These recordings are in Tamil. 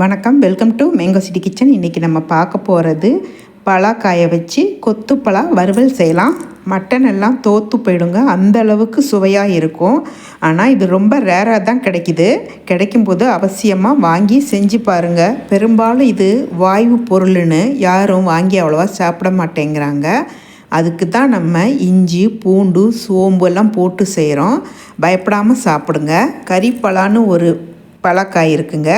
வணக்கம். Welcome to mango city kitchen இன்றைக்கி நம்ம பார்க்க போகிறது பலாக்காயை வச்சு கொத்து பலா வறுவல் செய்யலாம். மட்டன் எல்லாம் தோற்று போயிடுங்க. அந்த அளவுக்கு சுவையாக இருக்கும். ஆனால் இது ரொம்ப ரேராக தான் கிடைக்குது. கிடைக்கும்போது அவசியமாக வாங்கி செஞ்சு பாருங்கள் பெரும்பாலும் இது வாயு பொருள்னு யாரும் வாங்கி அவ்வளோவா சாப்பிட மாட்டேங்கிறாங்க. அதுக்கு தான் நம்ம இஞ்சி பூண்டு சோம்பு எல்லாம் போட்டு செய்கிறோம் பயப்படாமல் சாப்பிடுங்க. கறிப்பலான்னு ஒரு பலாக்காய் இருக்குங்க.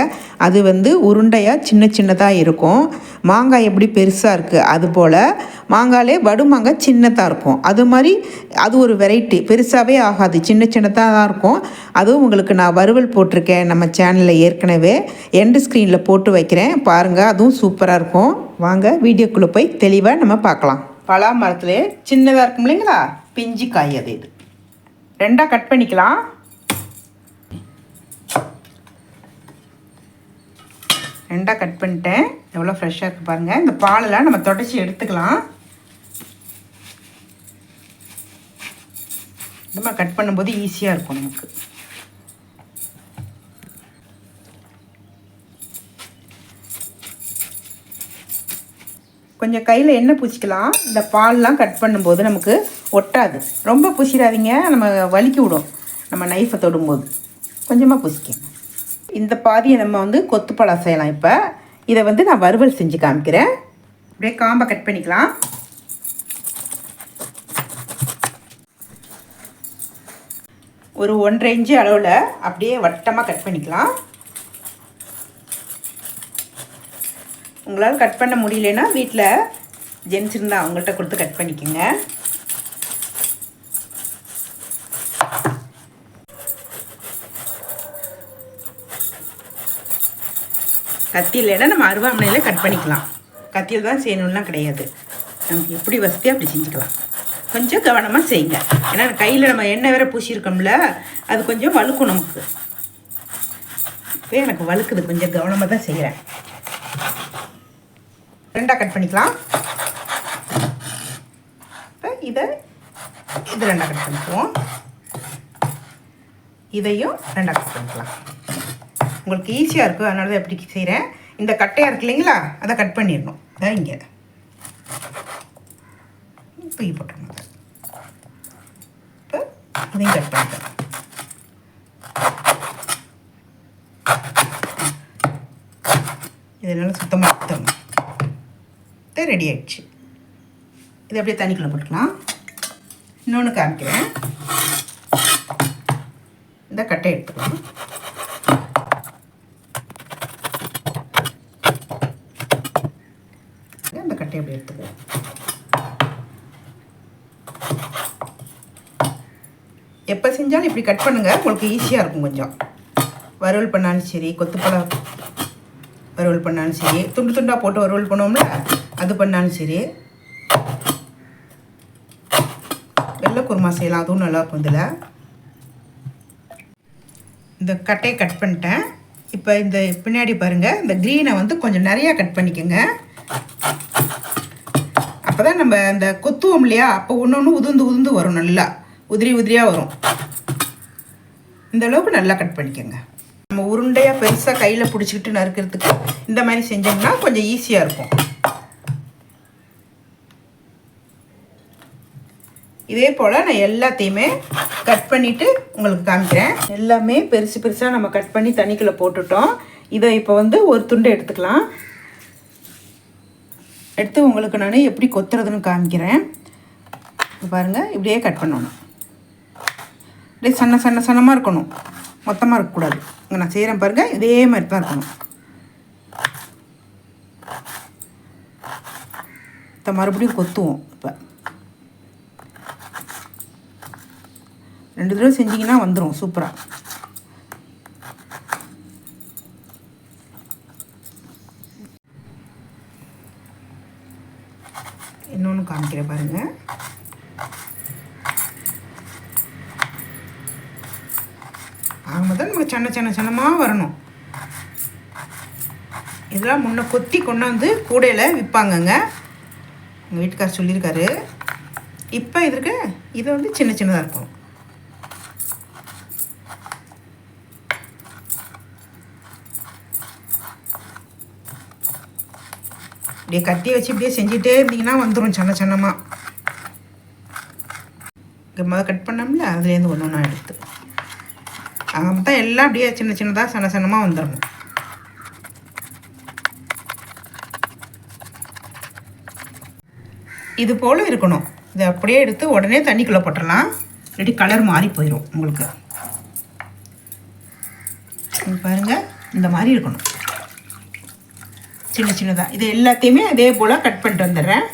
அது வந்து உருண்டையாக சின்ன சின்னதாக இருக்கும். மாங்காய் எப்படி பெருசாக இருக்குது அதுபோல் மாங்காயிலே வடுமாங்காய் சின்னதாக இருக்கும். அது மாதிரி அது ஒரு வெரைட்டி பெருசாகவே ஆகாது. சின்ன சின்னதாக தான் இருக்கும். அதுவும் உங்களுக்கு நான் வறுவல் போட்டிருக்கேன் நம்ம சேனலில் ஏற்கனவே. எண்டு ஸ்க்ரீனில் போட்டு வைக்கிறேன். பாருங்கள் அதுவும் சூப்பராக இருக்கும். வாங்க வீடியோக்குள்ளே போய் தெளிவாக நம்ம பார்க்கலாம். பலா மரத்துலேயே சின்னதாக இருக்கும் இல்லைங்களா? பிஞ்சு காய் அது இது. ரெண்டாக கட் பண்ணிக்கலாம். ரெண்டாக கட் பண்ணிட்டேன். எவ்வளோ ஃப்ரெஷ்ஷாக இருக்குது பாருங்கள் இந்த பாலெல்லாம் நம்ம தொடச்சி எடுத்துக்கலாம். இந்த மாதிரி கட் பண்ணும்போது ஈஸியாக இருக்கும் நமக்கு. கொஞ்சம் கையில் எண்ணெய் பூசிக்கலாம். இந்த பால்லாம் கட் பண்ணும்போது நமக்கு ஒட்டாது. ரொம்ப பூசிடாதீங்க. நம்ம வலிக்கி விடும். நம்ம நைஃபை தொடும்போது. கொஞ்சமாக பூசிக்கங்க இந்த பாதியை நம்ம வந்து கொத்துப்பழம் செய்யலாம் இப்போ. இதை வந்து நான் வறுவல் செஞ்சு காமிக்கிறேன். அப்படியே காம்பை கட் பண்ணிக்கலாம். ஒரு ஒன்றரை இன்ச்சு அளவில் அப்படியே வட்டமாக கட் பண்ணிக்கலாம். உங்களால் கட் பண்ண முடியலன்னா வீட்டில் ஜென்ஸ் இருந்தால் அவங்கள்ட்ட கொடுத்து கட் பண்ணிக்கோங்க. கத்தி இல்லைன்னா நம்ம அருவாமனையில் கட் பண்ணிக்கலாம். கத்தியில் தான் செய்யணும்லாம் கிடையாது. நமக்கு எப்படி வசதியாக அப்படி செஞ்சுக்கலாம். கொஞ்சம் கவனமாக செய்யுங்க. ஏன்னா கையில் நம்ம எண்ணெய் வேற பூசியிருக்கோம்ல அது கொஞ்சம் வழுக்கும் நமக்கு. இப்போ எனக்கு வழுக்குது. கொஞ்சம் கவனமாக தான் செய்கிறேன் ரெண்டாக கட் பண்ணிக்கலாம். இப்போ இதை இது ரெண்டாக கட் பண்ணிக்குவோம். இதையும் ரெண்டாக கட் பண்ணிக்கலாம். உங்களுக்கு ஈஸியாக இருக்கும் அதனால தான் எப்படி செய்கிறேன் இந்த கட்டையாக இருக்கு இல்லைங்களா அதை கட் பண்ணிடணும். அதான் இங்கே. தூக்கி போட்டுருணும் இப்போ இதையும் கட் பண்ணிட்டேன் இதெல்லாம் சுத்தமாக சுத்தம் ரெடி ஆயிடுச்சு. இது அப்படியே தண்ணிக்குள்ளே போட்டுக்கலாம். இன்னொன்று காமிக்கிறேன். இந்த கட்டை எடுத்துக்கலாம் அந்த கட்டையை அப்படி எடுத்துக்குவோம் எப்போ செஞ்சாலும் இப்படி கட் பண்ணுங்கள் உங்களுக்கு ஈஸியாக இருக்கும் கொஞ்சம். வறுவல் பண்ணாலும் சரி கொத்துப்பழம் வறுவல் பண்ணாலும் சரி துண்டு துண்டாக போட்டு வறுவல் பண்ணுவோம்ல அது பண்ணாலும் சரி. வெள்ளை குருமா செய்யலாம் அதுவும் நல்லாயிருக்கும் இதில். இந்த கட்டையை கட் பண்ணிட்டேன். இப்போ இந்த பின்னாடி பாருங்கள் இந்த க்ரீனை வந்து கொஞ்சம் நிறையா கட் பண்ணிக்கோங்க. அப்போ தான் நம்ம அந்த கொத்துவோம் இல்லையா அப்போ ஒன்று ஒன்று உதுந்து உதுந்து வரும் நல்லா. உதிரி உதிரியாக வரும். இந்த அளவுக்கு நல்லா கட் பண்ணிக்கோங்க. நம்ம உருண்டையாக பெருசாக கையில் பிடிச்சிக்கிட்டு நறுக்கிறதுக்கு இந்த மாதிரி செஞ்சோம்னா கொஞ்சம் ஈஸியாக இருக்கும். இதே போல் நான் எல்லாத்தையுமே கட் பண்ணிவிட்டு உங்களுக்கு காமிக்கிறேன். எல்லாமே பெருசு பெருசாக நம்ம கட் பண்ணி தண்ணிக்குள்ளே போட்டுட்டோம். இதை இப்போ வந்து ஒரு துண்டை எடுத்துக்கலாம். எடுத்து உங்களுக்கு நான் எப்படி கொத்துறதுன்னு காமிக்கிறேன். பாருங்கள் இப்படியே கட் பண்ணணும். அப்படியே சன்ன சன்ன சன்னமாக இருக்கணும். மொத்தமாக இருக்கக்கூடாது. இங்கே நான் செய்கிறேன் பாருங்கள் இதே மாதிரி தான் இருக்கணும். இப்போ மறுபடியும் கொத்துவோம். இப்போ ரெண்டு தடவை செஞ்சிங்கன்னா வந்துடும் சூப்பராக இன்னொன்று காமிக்கிறேன் பாருங்கள் ஆகும்போது நமக்கு சின்ன வரணும். இதெல்லாம் முன்ன கொத்தி கொண்டாந்து கூடையில் விற்பாங்கங்க எங்கள் வீட்டுக்கார் சொல்லியிருக்காரு. இப்போ இதற்கு இது வந்து சின்ன சின்னதாக இருக்கும். இப்படியே கட்டி வச்சு இப்படியே செஞ்சுட்டே இருந்தீங்கன்னா வந்துடும் சின்ன சின்னமாக இங்கே முதல் கட் பண்ணோம்ல அதுலேருந்து ஒன்று ஒன்றா எடுத்து. மொத்தம் எல்லாம் அப்படியே சின்ன சின்னதாக சின்ன சின்னமாக வந்துடணும் இது போல் இருக்கணும். இதை அப்படியே எடுத்து உடனே தண்ணிக்குள்ளே போட்டுடலாம். இல்லாட்டி கலர் மாறி போயிடும் உங்களுக்கு. பாருங்கள் இந்த மாதிரி இருக்கணும். சின்ன சின்னதாக இது எல்லாத்தையுமே அதே போல் கட் பண்ணிட்டு வந்துடுறேன்.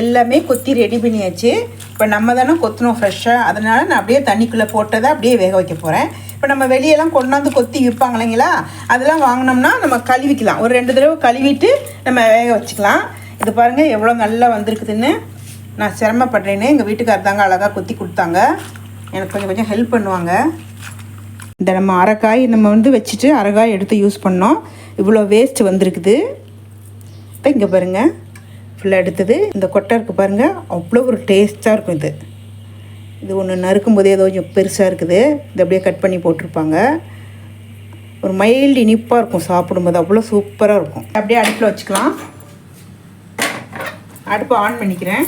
எல்லாமே கொத்தி ரெடி பண்ணியாச்சு. இப்போ நம்ம தானே கொத்தணும் ஃப்ரெஷ்ஷாக அதனால் நான் அப்படியே தண்ணிக்குள்ளே போட்டதை அப்படியே வேக வைக்க போகிறேன் இப்போ நம்ம வெளியெல்லாம் கொண்டாந்து கொத்தி விற்பாங்க இல்லைங்களா? அதெல்லாம் வாங்கினோம்னா நம்ம கழுவிக்கலாம் ஒரு ரெண்டு தடவை கழுவிட்டு நம்ம வேக வச்சுக்கலாம். இது பாருங்கள் எவ்வளோ நல்லா வந்திருக்குதுன்னு. நான் சிரமப்படுறேன்னு எங்கள் வீட்டுக்காரர் தாங்க அழகாக கொத்தி கொடுத்தாங்க. எனக்கு கொஞ்சம் கொஞ்சம் ஹெல்ப் பண்ணுவாங்க. இந்த நம்ம அரைக்காய் நம்ம வந்து வச்சுட்டு அரைக்காய் எடுத்து யூஸ் பண்ணோம். இவ்வளோ வேஸ்ட் வந்திருக்குது. இப்போ இங்கே பாருங்கள் ஃபுல்லாக எடுத்தது. இந்த கொட்டை இருக்குது பாருங்கள் அவ்வளோ ஒரு டேஸ்ட்டாக இருக்கும் இது. இது ஒன்று நறுக்கும் போதே ஏதோ கொஞ்சம் பெருசாக இருக்குது. இது அப்படியே கட் பண்ணி போட்டிருப்பாங்க. ஒரு மைல்டு இனிப்பாக இருக்கும் சாப்பிடும்போது. அவ்வளோ சூப்பராக இருக்கும். அப்படியே அடுப்பில் வச்சுக்கலாம். அடுப்பை ஆன் பண்ணிக்கிறேன்.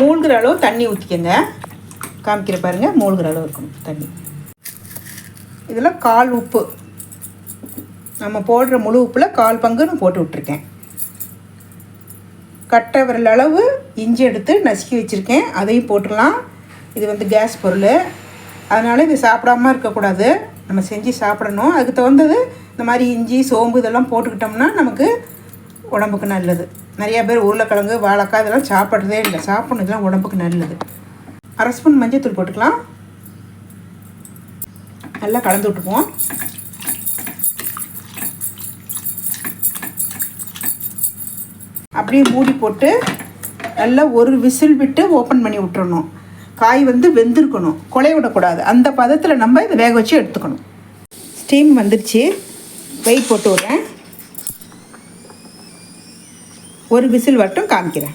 மூழ்கிற அளவு தண்ணி ஊற்றிக்கங்க காமிக்கிற பாருங்கள் மூழ்கிற அளவு இருக்கணும் தண்ணி. இதெல்லாம் கால் உப்பு. நம்ம போடுற முழு உப்பில் கால் பங்கு நான் போட்டு விட்ருக்கேன் கட்டை விரல் அளவு இஞ்சி எடுத்து நசுக்கி வச்சுருக்கேன். அதையும் போட்டுடலாம். இது வந்து கேஸ் பொருள். அதனால் இது சாப்பிடாம இருக்கக்கூடாது. நம்ம செஞ்சு சாப்பிடணும். அதுக்கு தகுந்தது இந்த மாதிரி இஞ்சி சோம்பு இதெல்லாம் போட்டுக்கிட்டோம்னா நமக்கு உடம்புக்கு நல்லது. நிறையா பேர் உருளைக்கிழங்கு வாழைக்காய் இதெல்லாம் சாப்பிட்றதே இல்லை. சாப்பிடணும். இதெல்லாம் உடம்புக்கு நல்லது. அரை ஸ்பூன் மஞ்சத்தூள் போட்டுக்கலாம். நல்லா கலந்து விட்டுக்குவோம். அப்படியே மூடி போட்டு நல்லா ஒரு விசில் விட்டு ஓப்பன் பண்ணி விட்டுறணும். காய் வந்து வெந்திருக்கணும். கொலைய விடக்கூடாது. அந்த பதத்தில் நம்ம இதை வேக வச்சு எடுத்துக்கணும். ஸ்டீம் வந்துருச்சு. வெயிட் போட்டு விட்றேன். ஒரு விசில் மட்டும் காமிக்கிறேன்.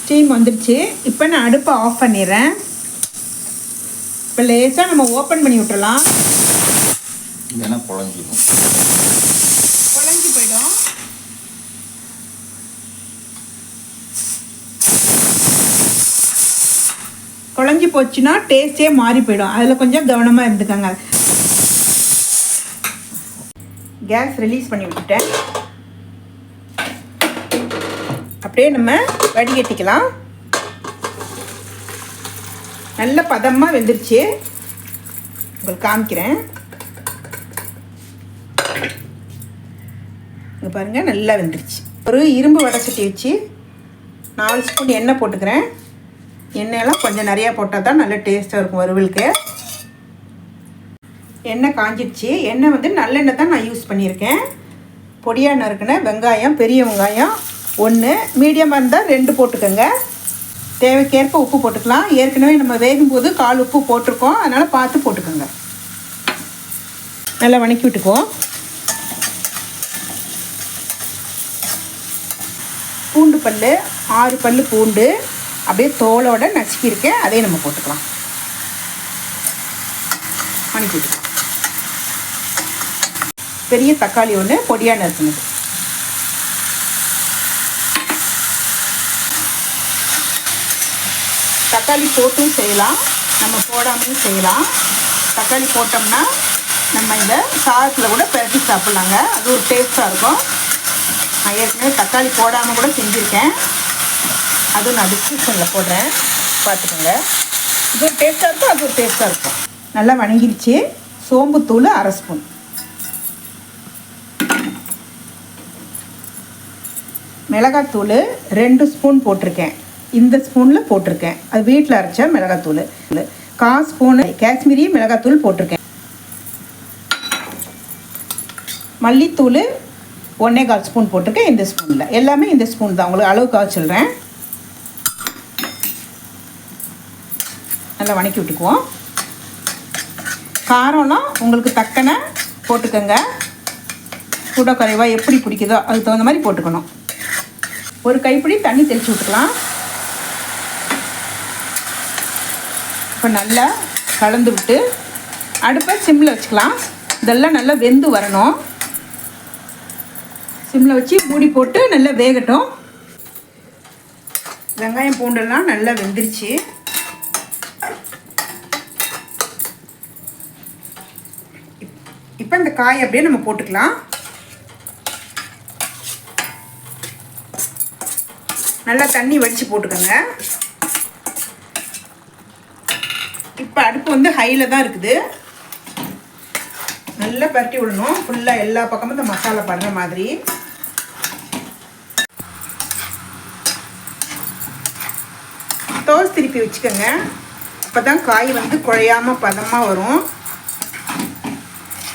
ஸ்டீம் வந்துருச்சு. இப்போ நான் அடுப்பை ஆஃப் பண்ணிடுறேன். இப்போ லேசாக நம்ம ஓப்பன் பண்ணி விட்டுறலாம். இல்லைன்னா குழஞ்சிடும் குழஞ்சி போயிடும் குழஞ்சி போச்சுன்னா டேஸ்டே மாறி போயிடும். அதில் கொஞ்சம் கவனமாக இருந்துக்கோங்க. கேஸ் ரிலீஸ் பண்ணி விட்டுட்டேன். அப்படியே நம்ம வடிகட்டிக்கலாம். நல்ல பதமாக வெந்துருச்சு. உங்களுக்கு காமிக்கிறேன். இங்கே பாருங்கள் நல்லா வெந்துருச்சு. ஒரு இரும்பு வடை சட்டி வச்சு நாலு ஸ்பூன் எண்ணெய் போட்டுக்கிறேன். எண்ணெயெல்லாம் கொஞ்சம் நிறையா போட்டால் தான் நல்ல டேஸ்ட்டாக இருக்கும் வறுவலுக்கு. எண்ணெய் காஞ்சிடுச்சு எண்ணெய் வந்து நல்லெண்ணெய் தான் நான் யூஸ் பண்ணியிருக்கேன். பொடியாக நறுக்கின வெங்காயம் பெரிய வெங்காயம் ஒன்று மீடியமாக இருந்தால் ரெண்டு போட்டுக்கோங்க. தேவைக்கேற்ப உப்பு போட்டுக்கலாம். ஏற்கனவே நம்ம வேகும்போது கால் உப்பு போட்டிருக்கோம். அதனால் பார்த்து போட்டுக்கோங்க. நல்லா வணக்கி விட்டுக்குவோம். பூண்டு பல் ஆறு பல் பூண்டு. அப்படியே தோலோட நசுக்கியிருக்கேன் அதே நம்ம போட்டுக்கலாம். அனுப்பி விட்டுக்கலாம் பெரிய தக்காளி ஒன்று பொடியாக நறுக்குனது. தக்காளி போட்டும் செய்யலாம் நம்ம போடாமலும் செய்யலாம். தக்காளி போட்டோம்னா நம்ம இந்த சாதத்தில் கூட பிரட்டி சாப்பிட்லாங்க. அது ஒரு டேஸ்ட்டாக இருக்கும். நான் ஏற்கனவே தக்காளி போடாமல் கூட செஞ்சுருக்கேன். அதுவும் நான் டிஸ்கிரிப்ஷனில் போடுறேன். பார்த்துக்கோங்க. இது ஒரு டேஸ்ட்டாக இருக்கும் அது ஒரு டேஸ்ட்டாக இருக்கும். நல்லா வணங்கிருச்சு. சோம்புத்தூள் அரை ஸ்பூன். மிளகாத்தூள் ரெண்டு ஸ்பூன் போட்டிருக்கேன். இந்த ஸ்பூனில் போட்டிருக்கேன். அது வீட்டில் அரைச்ச மிளகாத்தூள் கா ஸ்பூனு காஷ்மீரி மிளகாத்தூள் போட்டிருக்கேன். மல்லித்தூள் ஒன்றே கால் ஸ்பூன் போட்டிருக்கேன். இந்த ஸ்பூனில். எல்லாமே இந்த ஸ்பூன் தான். உங்களுக்கு அளவுக்காக சொல்கிறேன் நல்லா வணக்கி விட்டுக்குவோம். காரம்லாம் உங்களுக்கு தக்கன போட்டுக்கோங்க. கூட குறைவாக எப்படி பிடிக்குதோ அதுக்கு தகுந்த மாதிரி போட்டுக்கணும். ஒரு கைப்பிடி தண்ணி தெளித்து விட்டுக்கலாம். இப்போ நல்லா கலந்து விட்டு அடுப்பை சிம்மில் வச்சுக்கலாம். இதெல்லாம் நல்லா வெந்து வரணும். சிம்மில் வச்சு மூடி போட்டு நல்லா வேகட்டும். வெங்காயம் பூண்டெல்லாம் நல்லா வெந்துருச்சு இப்போ இந்த காய் அப்படியே நம்ம போட்டுக்கலாம். நல்லா தண்ணி வடித்து போட்டுக்கோங்க. இப்போ அடுப்பு வந்து ஹையில் தான் இருக்குது. நல்லா பரட்டி விடணும். ஃபுல்லாக எல்லா பக்கமும் இந்த மசாலா படுற மாதிரி. தோசை திருப்பி வச்சுக்கோங்க. அப்போ தான் காய் வந்து குழையாமல் பதமாக வரும்.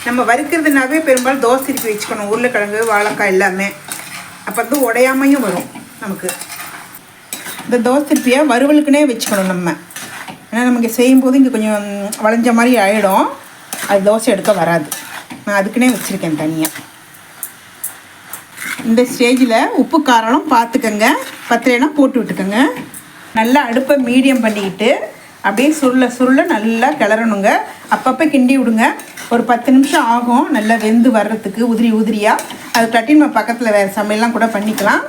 நம்ம வறுக்கிறதுனாவே பெரும்பாலும் தோசை திருப்பி வச்சுக்கணும். உருளைக்கிழங்கு வாழைக்காய் எல்லாமே. அப்போ வந்து உடையாமையும் வரும் நமக்கு. இந்த தோசை திருப்பியை வறுவலுக்குனே வச்சுக்கணும் நம்ம. ஏன்னா நமக்கு செய்யும்போது இங்கே கொஞ்சம் வளைஞ்ச மாதிரி ஆகிடும் அது தோசை எடுக்க வராது. நான் அதுக்குன்னே வச்சுருக்கேன் தனியாக இந்த ஸ்டேஜில் உப்பு காரம் பார்த்துக்கங்க பத்திரைனா போட்டு விட்டுக்கோங்க. நல்லா அடுப்பை மீடியம் பண்ணிக்கிட்டு அப்படியே சுருள சுருள நல்லா கிளறணுங்க. அப்பப்போ கிண்டி விடுங்க. ஒரு பத்து நிமிஷம் ஆகும். நல்லா வெந்து வர்றதுக்கு உதிரி உதிரியாக அது கட்டி நம்ம பக்கத்தில் வேறு சமையல்லாம் கூட பண்ணிக்கலாம்.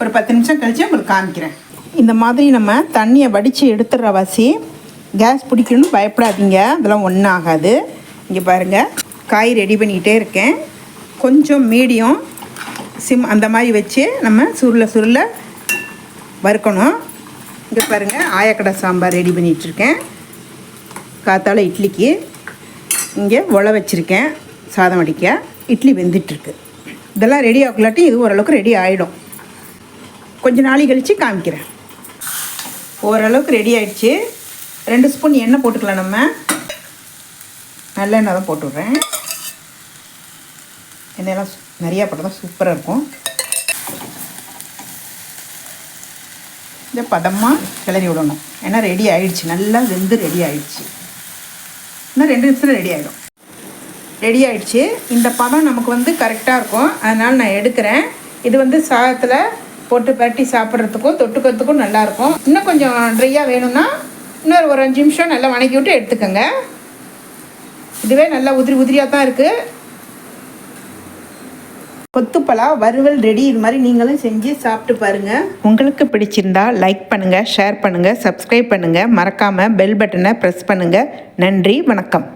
ஒரு பத்து நிமிஷம் கழித்து உங்களுக்கு காமிக்கிறேன். இந்த மாதிரி நம்ம தண்ணியை வடித்து எடுத்துடுற வாசி கேஸ் பிடிக்கணும்னு பயப்படாதீங்க. அதெல்லாம் ஒன்றும் ஆகாது இங்கே பாருங்கள் காய் ரெடி பண்ணிக்கிட்டே இருக்கேன். கொஞ்சம் மீடியம் சிம் அந்த மாதிரி வச்சு நம்ம சுருள சுருள வறுக்கணும். இங்கே பாருங்கள் ஆயக்கடை சாம்பார் ரெடி பண்ணிகிட்ருக்கேன் காத்தால இட்லிக்கு. இங்கே உழ வச்சுருக்கேன் சாதம் வடிக்க. இட்லி வெந்துட்டுருக்கு. இதெல்லாம் ரெடி ஆகலாட்டி இது ஓரளவுக்கு ரெடி ஆகிடும் கொஞ்சம் நாளை கழித்து காமிக்கிறேன். ஓரளவுக்கு ரெடி ஆகிடுச்சு ரெண்டு ஸ்பூன் எண்ணெய் போட்டுக்கலாம் நம்ம. நல்லெண்ணெய் தான் போட்டு விட்றேன் எண்ணெயெல்லாம் நிறையா போட்டால் தான் சூப்பராக இருக்கும். இதை பதமாக கிளறி விடணும். ஏன்னா ரெடி ஆயிடுச்சு. நல்லா வெந்து ரெடி ஆயிடுச்சு. இன்னும் ரெண்டு நிமிஷத்தில் ரெடி ஆகிடும் ரெடி ஆகிடுச்சு இந்த பதம் நமக்கு வந்து கரெக்டாக இருக்கும். அதனால் நான் எடுக்கிறேன். இது வந்து சாதத்தில் போட்டு பரட்டி சாப்பிட்றதுக்கும் தொட்டுக்கிறதுக்கும் நல்லாயிருக்கும் இன்னும் கொஞ்சம் ட்ரையாக வேணும்னா இன்னொரு ஒரு அஞ்சு நிமிஷம் நல்லா வணக்கி விட்டு எடுத்துக்கோங்க. இதுவே நல்லா உதிரி உதிரியாக தான் இருக்குது கொத்துப்பலா வறுவல் ரெடி. இது மாதிரி நீங்களும் செஞ்சு சாப்பிட்டு பாருங்கள் உங்களுக்கு பிடிச்சிருந்தா லைக் பண்ணுங்கள் ஷேர் பண்ணுங்கள் சப்ஸ்கிரைப் பண்ணுங்கள் மறக்காமல் பெல் பட்டனை ப்ரெஸ் பண்ணுங்கள் நன்றி வணக்கம்.